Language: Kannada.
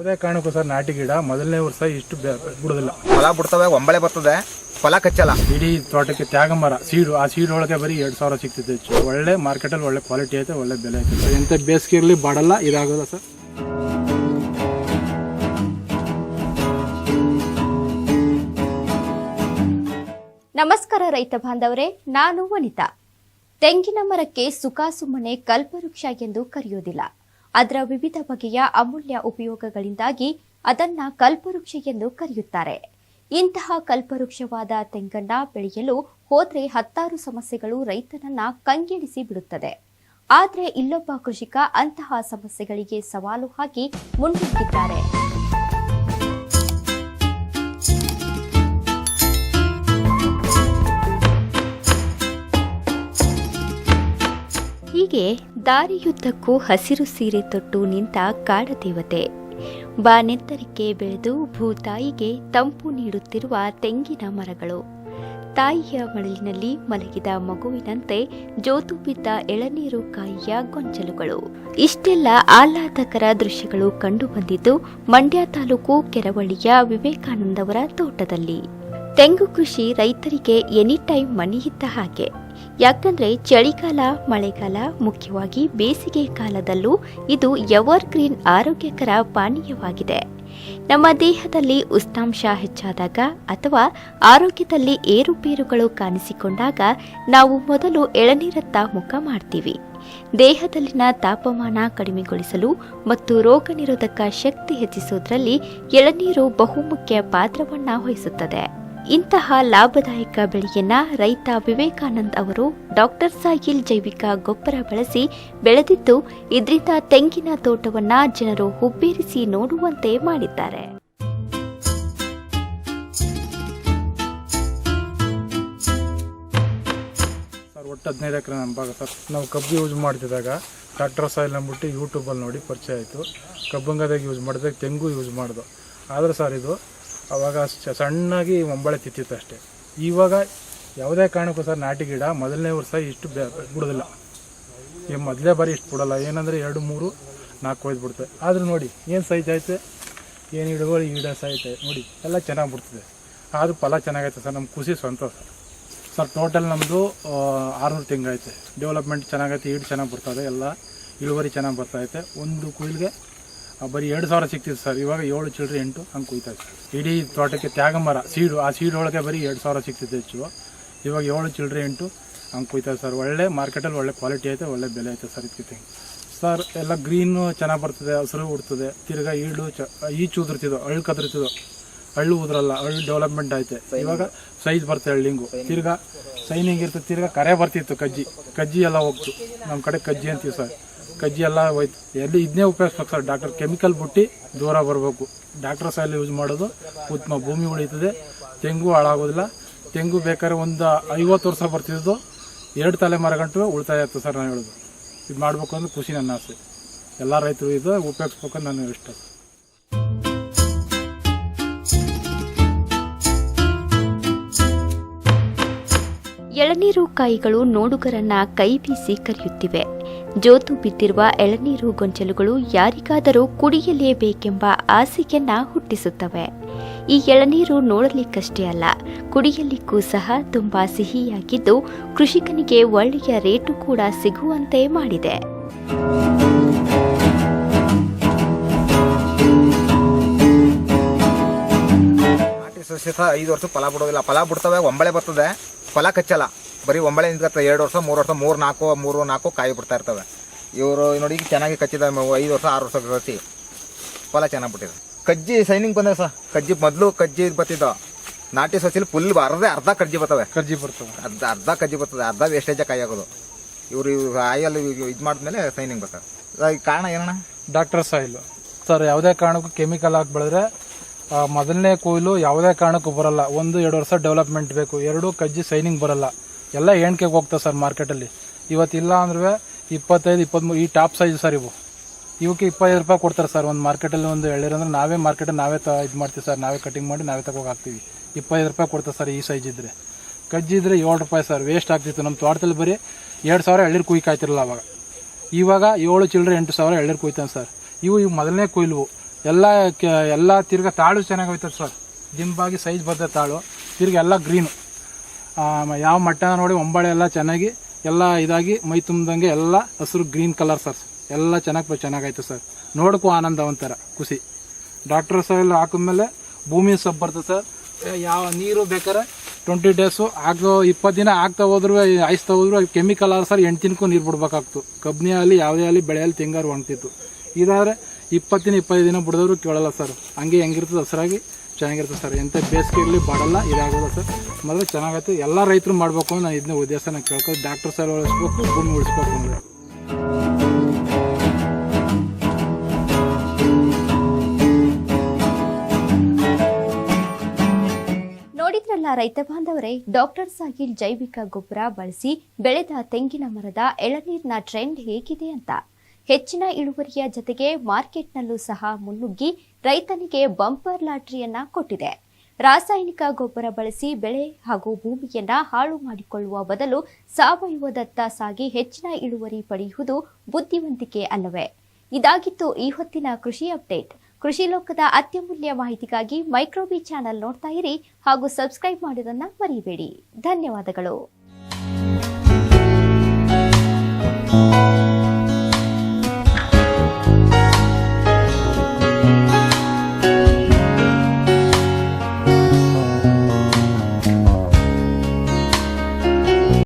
ಯಾವುದೇ ಕಾರಣಕ್ಕೂ ಸರ್ ನಾಟಿ ಗಿಡ ಮೊದಲನೇ ವರ್ಷ ಇಷ್ಟು ಬೆ- ಬಿಡೋದಿಲ್ಲ. ಫಲ ಬಿಡ್ತವೆ ಒಂಬಳೆ ಬರ್ತದೆ ಫಲ ಕಚ್ಚಲ್ಲ. ಇಡೀ ತೋಟಕ್ಕೆ ತ್ಯಾಗ ಮರ ಸೀಡು ಆ ಸೀಡ್ ಒಳಗೆ ಬರೀ ಎರಡು ಸಾವಿರ ಸಿಗ್ತಿದೆ ಹೆಚ್ಚು. ಒಳ್ಳೆ ಮಾರ್ಕೆಟಲ್ಲಿ ಒಳ್ಳೆ ಕ್ವಾಲಿಟಿ ಐತೆ ಒಳ್ಳೆ ಬೆಲೆ ಐತೆ. ಎಂಥ ಎಂತ ಬೇಸಿಗೆ ಇರಲಿ ಬಾಡಲ್ಲ ಇದಾಗೋಲ್ಲ ಸರ್. ನಮಸ್ಕಾರ ರೈತ ಬಾಂಧವರೇ ನಾನು ವನಿತಾ. ತೆಂಗಿನ ಮರಕ್ಕೆ ಸುಖಾಸುಮ್ಮನೆ ಕಲ್ಪವೃಕ್ಷ ಎಂದು ಕರೆಯುವುದಿಲ್ಲ. ಅದರ ವಿವಿಧ ಬಗೆಯ ಅಮೂಲ್ಯ ಉಪಯೋಗಗಳಿಂದಾಗಿ ಅದನ್ನ ಕಲ್ಪವೃಕ್ಷ ಎಂದು ಕರೆಯುತ್ತಾರೆ. ಇಂತಹ ಕಲ್ಪವೃಕ್ಷವಾದ ತೆಂಗನ್ನ ಬೆಳೆಯಲು ಹೋದ್ರೆ ಹತ್ತಾರು ಸಮಸ್ಯೆಗಳು ರೈತನನ್ನ ಕಂಗೆಡಿಸಿ ಬಿಡುತ್ತದೆ. ಆದರೆ ಇಲ್ಲೊಬ್ಬ ಕೃಷಿಕ ಅಂತಹ ಸಮಸ್ಯೆಗಳಿಗೆ ಸವಾಲು ಹಾಕಿ ಮುನ್ನುಗ್ಗಿದ್ದಾರೆ ಹೀಗೆ ದಾರಿಯುದ್ದಕ್ಕೂ ಹಸಿರು ಸೀರೆ ತೊಟ್ಟು ನಿಂತ ಕಾಡದೇವತೆ. ಬಾನೆತ್ತರಕ್ಕೆ ಬೆಳೆದು ಭೂತಾಯಿಗೆ ತಂಪು ನೀಡುತ್ತಿರುವ ತೆಂಗಿನ ಮರಗಳು. ತಾಯಿಯ ಮಳಲಿನಲ್ಲಿ ಮಲಗಿದ ಮಗುವಿನಂತೆ ಜೋತು ಬಿದ್ದ ಎಳನೀರು ಕಾಯಿಯ ಗೊಂಚಲುಗಳು. ಇಷ್ಟೆಲ್ಲ ಆಹ್ಲಾದಕರ ದೃಶ್ಯಗಳು ಕಂಡುಬಂದಿದ್ದು ಮಂಡ್ಯ ತಾಲೂಕು ಕೆರವಳ್ಳಿಯ ವಿವೇಕಾನಂದವರ ತೋಟದಲ್ಲಿ. ತೆಂಗು ಕೃಷಿ ರೈತರಿಗೆ ಎನಿ ಟೈಮ್ ಮನಿ ಇದ್ದ ಹಾಗೆ. ಯಾಕಂದ್ರೆ ಚಳಿಗಾಲ ಮಳೆಗಾಲ, ಮುಖ್ಯವಾಗಿ ಬೇಸಿಗೆ ಕಾಲದಲ್ಲೂ ಇದು ಎವರ್ ಗ್ರೀನ್ ಆರೋಗ್ಯಕರ ಪಾನೀಯವಾಗಿದೆ. ನಮ್ಮ ದೇಹದಲ್ಲಿ ಉಷ್ಣಾಂಶ ಹೆಚ್ಚಾದಾಗ ಅಥವಾ ಆರೋಗ್ಯದಲ್ಲಿ ಏರುಪೇರುಗಳು ಕಾಣಿಸಿಕೊಂಡಾಗ ನಾವು ಮೊದಲು ಎಳನೀರತ್ತ ಮುಖ ಮಾಡ್ತೀವಿ. ದೇಹದಲ್ಲಿನ ತಾಪಮಾನ ಕಡಿಮೆಗೊಳಿಸಲು ಮತ್ತು ರೋಗ ನಿರೋಧಕ ಶಕ್ತಿ ಹೆಚ್ಚಿಸುವುದರಲ್ಲಿ ಎಳನೀರು ಬಹುಮುಖ್ಯ ಪಾತ್ರವನ್ನ ವಹಿಸುತ್ತದೆ. ಇಂತಹ ಲಾಭದಾಯಕ ಬೆಳೆಯನ್ನ ರೈತ ವಿವೇಕಾನಂದ್ ಅವರು ಡಾಕ್ಟರ್ ಸಾಯಿಲ್ ಜೈವಿಕ ಗೊಬ್ಬರ ಬಳಸಿ ಬೆಳೆದಿದ್ದು, ಇದರಿಂದ ತೆಂಗಿನ ತೋಟವನ್ನ ಜನರು ಹುಬ್ಬೇರಿಸಿ ನೋಡುವಂತೆ ಮಾಡಿದ್ದಾರೆ. ಒಟ್ಟು ಹದಿನೈದು ಎಕರೆ ಭಾಗ ಸರ್. ನಾವು ಕಬ್ಬು ಯೂಸ್ ಮಾಡ್ತಿದ್ದಾಗ ಡಾಕ್ಟರ್ ಸಾಯಿಲ್ ಅಂದ್ಬಿಟ್ಟು ಯೂಟ್ಯೂಬಲ್ಲಿ ನೋಡಿ ಪರಿಚಯ ಆಯಿತು. ಕಬ್ಬಂಗದಾಗ ಯೂಸ್ ಮಾಡಿದಾಗ ತೆಂಗು ಯೂಸ್ ಮಾಡ್ದು. ಆದರೆ ಸರ್ ಇದು ಅವಾಗ ಚ- ಸಣ್ಣಾಗಿ ಒಂಬಳೆ ತಿತ್ತಿತ್ತು ಅಷ್ಟೇ. ಇವಾಗ ಯಾವುದೇ ಕಾರಣಕ್ಕೂ ಸರ್ ನಾಟಿ ಗಿಡ ಮೊದಲನೇ ವರ್ಷ ಇಷ್ಟು ಬಿಡೋದಿಲ್ಲ. ಈ ಮೊದಲೇ ಬಾರಿ ಇಷ್ಟು ಬಿಡೋಲ್ಲ. ಏನಂದರೆ ಎರಡು, ಮೂರು, ನಾಲ್ಕು ಒಯ್ದು ಬಿಡ್ತದೆ ಆದರೂ ನೋಡಿ, ಏನು ಸಹಿತೈತೆ ಏನು ಗಿಡಗಳು ಈ ಗಿಡ ಸಹಿತೆ ನೋಡಿ, ಎಲ್ಲ ಚೆನ್ನಾಗಿ ಬಿಡ್ತದೆ. ಆದರೂ ಫಲ ಚೆನ್ನಾಗೈತೆ ಸರ್. ನಮ್ಮ ಖುಷಿ ಸಂತೋಷ. ಸರ್ ಟೋಟಲ್ ನಮ್ಮದು ಆರುನೂರು ತಿಂಗಳೈತೆ ಡೆವಲಪ್ಮೆಂಟ್ ಚೆನ್ನಾಗೈತೆ, ಈಡು ಚೆನ್ನಾಗಿ ಬರ್ತದೆ ಎಲ್ಲ ಇಳುವರಿ ಚೆನ್ನಾಗಿ ಬರ್ತೈತೆ ಒಂದು ಕುಯ್ಲಿಗೆ ಬರೀ ಎರಡು ಸಾವಿರ ಸಿಗ್ತಿತ್ತು ಸರ್. ಇವಾಗ ಏಳು ಚಿಲ್ಲರೆ ಎಂಟು ಹಂಗೆ ಕುಯ್ತಾ ಇಡೀ ತೋಟಕ್ಕೆ ತ್ಯಾಗ ಮರ, ಸೀಡು, ಆ ಸೀಡ್ ಒಳಗೆ ಬರೀ ಎರಡು ಸಾವಿರ ಸಿಗ್ತಿತ್ತು ಹೆಚ್ಚು. ಇವಾಗ ಏಳು ಚಿಲ್ಲರೆ ಎಂಟು ಹಂಗೆ ಕುಯ್ತಾ ಸರ್. ಒಳ್ಳೆ ಮಾರ್ಕೆಟಲ್ಲಿ ಒಳ್ಳೆ ಕ್ವಾಲಿಟಿ ಐತೆ, ಒಳ್ಳೆ ಬೆಲೆ ಐತೆ ಸರ್ ಇದಕ್ಕೆ. ಸರ್, ಎಲ್ಲ ಗ್ರೀನು ಚೆನ್ನಾಗಿ ಬರ್ತದೆ, ಹಸಿರು ಉಡ್ತದೆ ತಿರ್ಗಾ ಈಳು ಚ ಈಚು ಉದುರ್ತಿದ್ದು ಅಳ್ಳು ಕದರ್ತಿದ್ದು ಹಳ್ಳು ಉದ್ರಲ್ಲ, ಹಳ್ಳು ಡೆವಲಪ್ಮೆಂಟ್ ಐತೆ. ಇವಾಗ ಸೈಜ್ ಬರ್ತದೆ ಹಳ್ಳಿಂಗು. ತಿರ್ಗಾ ಸೈನಿಂಗ್ ಇರ್ತದೆ, ತಿರ್ಗಾ ಕರೆ ಬರ್ತಿತ್ತು ಕಜ್ಜಿ. ಕಜ್ಜಿ ಎಲ್ಲ ಹೋಗ್ತು. ನಮ್ಮ ಕಡೆ ಕಜ್ಜಿ ಅಂತೀವಿ ಸರ್. ಕಜ್ಜಿ ಎಲ್ಲ ಹೋಯ್ತು. ಎಲ್ಲಿ ಇದನ್ನೇ ಉಪಯೋಗಿಸ್ಬೇಕು ಸರ್? ಡಾಕ್ಟರ್ ಕೆಮಿಕಲ್ ಬುಟ್ಟಿ ದೂರ ಬರಬೇಕು. ಡಾಕ್ಟರ್ ಸಾಯಿಲ್ ಯೂಸ್ ಮಾಡೋದು ಉತ್ತಮ. ಭೂಮಿ ಉಳಿತದೆ. ತೆಂಗು ಹಾಳಾಗೋದಿಲ್ಲ. ತೆಂಗು ಬೇಕಾದ್ರೆ ಒಂದು ಐವತ್ತು ವರ್ಷ ಬರ್ತಿದ್ದು ಎರಡು ತಲೆಮಾರು ಗಂಟು ಉಳಿತಾಯ ಆಯ್ತು ಸರ್ ನಾನು ಹೇಳೋದು. ಇದು ಮಾಡಬೇಕು ಅಂದ್ರೆ ಖುಷಿ ನನ್ನ ಆಸೆ. ಎಲ್ಲ ರೈತರು ಇದು ಉಪಯೋಗಿಸ್ಬೇಕು ನನಗೆ ನಾನು ಇಷ್ಟ. ಎಳನೀರು ಕಾಯಿಗಳು ನೋಡುಗರನ್ನ ಕೈ ಬೀಸಿ ಕರೆಯುತ್ತಿವೆ. ಜೋತು ಬಿದ್ದಿರುವ ಎಳನೀರು ಗೊಂಚಲುಗಳು ಯಾರಿಗಾದರೂ ಕುಡಿಯಲೇಬೇಕೆಂಬ ಆಸೆಯನ್ನ ಹುಟ್ಟಿಸುತ್ತವೆ. ಈ ಎಳನೀರು ನೋಡಲಿಕ್ಕಷ್ಟೇ ಅಲ್ಲ, ಕುಡಿಯಲಿಕ್ಕೂ ಸಹ ತುಂಬಾ ಸಿಹಿಯಾಗಿದ್ದು ಕೃಷಿಕನಿಗೆ ಒಳ್ಳೆಯ ರೇಟು ಕೂಡ ಸಿಗುವಂತೆ ಮಾಡಿದೆ. ಸಸ್ಯ ಐದು ವರ್ಷ ಫಲ ಬಿಡೋದಿಲ್ಲ ಫಲ ಬಿಡ್ತವೆ, ಒಂಬಳೆ ಬರ್ತದೆ. ಫಲ ಕಚ್ಚಲ್ಲ. ಬರೀ ಒಂಬಳೆ ನಿಂತ್ಕತ್ತೆ ಎರಡು ವರ್ಷ ಮೂರು ವರ್ಷ ಮೂರು ನಾಲ್ಕು ಮೂರು ನಾಲ್ಕು ಕಾಯಿ ಬಿಡ್ತಾ ಇರ್ತವೆ. ಇವರು ನೋಡಿ ಈಗ ಚೆನ್ನಾಗಿ ಕಚ್ಚಿದ ಐದು ವರ್ಷ ಆರು ವರ್ಷ ಕಳಿಸಿ ಫಲ ಚೆನ್ನಾಗಿ ಬಿಟ್ಟಿದೆ. ಕಜ್ಜಿ ಸೈನಿಂಗ್ ಬಂದ ಸರ್ ಕಜ್ಜಿ ಮೊದಲು ಕಜ್ಜಿ ಬರ್ತಿದ್ದ. ನಾಟಿ ಸಸಿಲಿ ಫುಲ್ ಅರ್ಧ ಅರ್ಧ ಕಜ್ಜಿ ಬರ್ತವೆ. ಕಜ್ಜಿ ಬರ್ತವೆ. ಅರ್ಧ ಅರ್ಧ ಕಜ್ಜಿ ಬರ್ತದೆ ಅರ್ಧ ವೇಸ್ಟೇಜ್ ಕಾಯಿ ಆಗೋದು. ಇವರು ಆಯಲ್ಲಿ ಇದು ಮಾಡಿದ್ಮೇಲೆ ಸೈನಿಂಗ್ ಬರ್ತಾರೆ ಅದಕ್ಕೆ ಕಾರಣ ಏನಣ್ಣ? ಡಾಕ್ಟರ್ ಸಾಯಿಲ್ ಸರ್ ಯಾವುದೇ ಕಾರಣಕ್ಕೂ ಕೆಮಿಕಲ್ ಹಾಕಿ ಬೆಳೆದ್ರೆ ಮೊದಲನೇ ಕೊಯ್ಲು ಯಾವುದೇ ಕಾರಣಕ್ಕೂ ಬರಲ್ಲ. ಒಂದು ಎರಡು ವರ್ಷ ಡೆವಲಪ್ಮೆಂಟ್ ಬೇಕು. ಎರಡು ಕಜ್ಜಿ ಸೈನಿಂಗ್ ಬರಲ್ಲ. ಎಲ್ಲ ಎಣ್ಕೆಗೆ ಹೋಗ್ತದೆ ಸರ್ ಮಾರ್ಕೆಟಲ್ಲಿ. ಇವತ್ತಿಲ್ಲ ಅಂದ್ರೆ ಇಪ್ಪತ್ತೈದು ಇಪ್ಪತ್ತ್ಮೂರು ಈ ಟಾಪ್ ಸೈಜ್ ಸರ್ ಇವು. ಇವಕ್ಕೆ ಇಪ್ಪತ್ತೈದು ರೂಪಾಯಿ ಕೊಡ್ತಾರೆ ಸರ್ ಒಂದು ಮಾರ್ಕೆಟಲ್ಲಿ ಒಂದು ಎಳ್ಳಿರಂದ್ರೆ ನಾವೇ ಮಾರ್ಕೆಟಲ್ಲಿ ನಾವೇ ತ, ಇದು ಮಾಡ್ತೀವಿ ಸರ್, ನಾವೇ ಕಟಿಂಗ್ ಮಾಡಿ ನಾವೇ ತಗೋಗಿ ಹಾಕ್ತೀವಿ. ಇಪ್ಪತ್ತೈದು ರೂಪಾಯಿ ಕೊಡ್ತಾರೆ ಸರ್ ಈ ಸೈಜ್ ಇದ್ದರೆ ಕಜ್ಜಿದ್ರೆ ಏಳು ರೂಪಾಯಿ ಸರ್, ವೇಸ್ಟ್ ಆಗ್ತಿತ್ತು. ನಮ್ಮ ತೋಟದಲ್ಲಿ ಬರೀ ಎರಡು ಸಾವಿರ ಎಳ್ನೀರು ಕುಯ್ಕಾಯ್ತಿರಲ್ಲ ಅವಾಗ. ಇವಾಗ ಏಳು ಚಿಲ್ಲರೆ ಎಂಟು ಸಾವಿರ ಎಳ್ಳಿರು ಕುಯ್ತಾನೆ ಸರ್. ಇವು ಇವು ಮೊದಲನೇ ಕೊಯ್ಲು. ಎಲ್ಲ ಎಲ್ಲ ತಿರ್ಗಾ ತಾಳು ಚೆನ್ನಾಗಿ ಹೋಯ್ತದೆ ಸರ್. ದಿಂಬಾಗಿ ಸೈಜ್ ಬರ್ತದೆ ತಾಳು. ತಿರ್ಗ ಎಲ್ಲ ಗ್ರೀನು. ಯಾವ ಮಟ್ಟ ನೋಡಿ ಒಂಬಳೆ ಎಲ್ಲ ಚೆನ್ನಾಗಿ, ಎಲ್ಲ ಇದಾಗಿ ಮೈ ತುಂಬ್ದಂಗೆ ಎಲ್ಲ ಹಸಿರು ಗ್ರೀನ್ ಕಲರ್ ಸರ್. ಎಲ್ಲ ಚೆನ್ನಾಗಿ ಚೆನ್ನಾಗಾಯ್ತು ಸರ್. ನೋಡಕ್ಕೂ ಆನಂದ ಒಂಥರ ಖುಷಿ. ಡಾಕ್ಟರ್ ಸಾಯಿಲ್ ಹಾಕಿದ್ಮೇಲೆ ಭೂಮಿ ಸಬ್ ಬರ್ತದೆ ಸರ್. ಯಾವ ನೀರು ಬೇಕಾದ್ರೆ ಟ್ವೆಂಟಿ ಡೇಸು ಆಗೋ ಇಪ್ಪತ್ತು ದಿನ ಆಗ್ತಾ ಹೋದ್ರು ಆಯ್ಸ್ತಾ ಹೋದ್ರು ಕೆಮಿಕಲ್ ಆದ್ರೆ ಸರ್ ಎಂಟು ದಿನಕ್ಕೂ ನೀರು ಬಿಡ್ಬೇಕಾಗ್ತು. ಕಬ್ಬಿನಿ ಆಗಲಿ ಯಾವುದೇ ಆಗಲಿ ಬೆಳೆಯಲ್ಲಿ ತೆಂಗಾರು ಒಣಗ್ತಿತ್ತು. ಇದಾದರೆ ಇಪ್ಪತ್ತು ದಿನ, ಇಪ್ಪತ್ತೈದು ದಿನ ಬಿಡಿದವರು ಕೇಳಲ್ಲ ಸರ್. ಹಂಗೆ ಹೆಂಗಿರ್ತದೆ ಹಸ್ರಾಗಿ ಚೆನ್ನಾಗಿರ್ತದೆ ಸರ್. ಎಂಥ ಬೇಸಿಗೆ ಇರಲಿ ಬಾಡಲ್ಲ ಇದಾಗೋಲ್ಲ ಸರ್. ಮೊದಲು ಚೆನ್ನಾಗೈತೆ, ಎಲ್ಲ ರೈತರು ಮಾಡಬೇಕು ನಾನು ಇದನ್ನ ಉದ್ದೇಶ ನಾನು ಕೇಳ್ಕೊಂಡು ಡಾಕ್ಟರ್ ಸರ್ ಉಳಿಸ್ಬೇಕು ಭೂಮಿ ಉಳಿಸ್ಬೇಕು ಅಂದರೆ. ನೋಡಿದ್ರಲ್ಲ ರೈತ ಬಾಂಧವರೇ, ಡಾಕ್ಟರ್ ಸಾಹಿಲ್ ಜೈವಿಕ ಗೊಬ್ಬರ ಬಳಸಿ ಬೆಳೆದ ತೆಂಗಿನ ಮರದ ಎಳನೀರಿನ ಟ್ರೆಂಡ್ ಹೇಗಿದೆ ಅಂತ. ಹೆಚ್ಚಿನ ಇಳುವರಿಯ ಜೊತೆಗೆ ಮಾರ್ಕೆಟ್ನಲ್ಲೂ ಸಹ ಮುನ್ನುಗ್ಗಿ ರೈತನಿಗೆ ಬಂಪರ್ ಲಾಟ್ರಿಯನ್ನ ಕೊಟ್ಟಿದೆ. ರಾಸಾಯನಿಕ ಗೊಬ್ಬರ ಬಳಸಿ ಬೆಳೆ ಹಾಗೂ ಭೂಮಿಯನ್ನ ಹಾಳು ಮಾಡಿಕೊಳ್ಳುವ ಬದಲು ಸಾವಯವದತ್ತ ಸಾಗಿ ಹೆಚ್ಚಿನ ಇಳುವರಿ ಪಡೆಯುವುದು ಬುದ್ಧಿವಂತಿಕೆ ಅಲ್ಲವೇ? ಇದಾಗಿತ್ತು ಈ ಹೊತ್ತಿನ ಕೃಷಿ ಅಪ್ಡೇಟ್. ಕೃಷಿ ಲೋಕದ ಅತ್ಯಮೂಲ್ಯ ಮಾಹಿತಿಗಾಗಿ ಮೈಕ್ರೋಬಿ ಚಾನೆಲ್ ನೋಡ್ತಾ ಇರಿ ಹಾಗೂ ಸಬ್ಸ್ಕ್ರೈಬ್ ಮಾಡೋದನ್ನ ಮರಿಬೇಡಿ. ಧನ್ಯವಾದಗಳು.